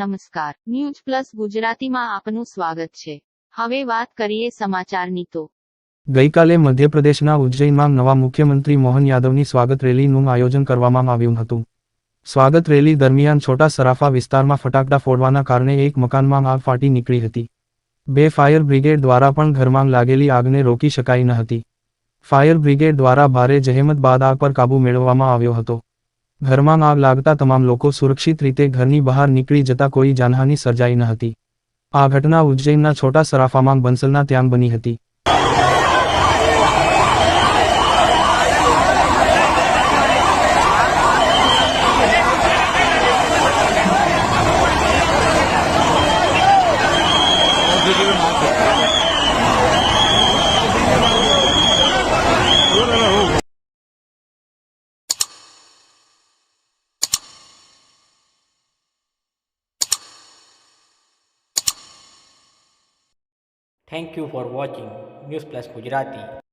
નમસ્કાર. News plus ગુજરાતીમાં આપનું સ્વાગત છે. હવે વાત કરીએ સમાચારની તો. ગઈકાલે મધ્યપ્રદેશના ઉજ્જૈનમાં નવા મુખ્યમંત્રી મોહન યાદવની સ્વાગત રેલીનું આયોજન કરવામાં આવ્યું હતું. સ્વાગત રેલી દરમિયાન છોટા સરાફા વિસ્તારમાં ફટાકડા ફોડવાના કારણે એક મકાનમાં આગ ફાટી નીકળી હતી. બે ફાયર બ્રિગેડ દ્વારા પણ ઘરમાં લાગેલી આગને રોકી શકાઈ ન હતી. ફાયર બ્રિગેડ દ્વારા ભારે જહેમત બાદ આગ પર કાબૂ મેળવવામાં આવ્યો હતો. ઘરમાં આગ લાગતા તમામ લોકો સુરક્ષિત રીતે ઘરની બહાર નીકળી જતા કોઈ જાનહાની સર્જાઈ ન હતી. આ ઘટના ઉજ્જૈનના છોટા સરાફામાં બંસલના ત્યાં બની હતી. thank you for watching news plus Gujarati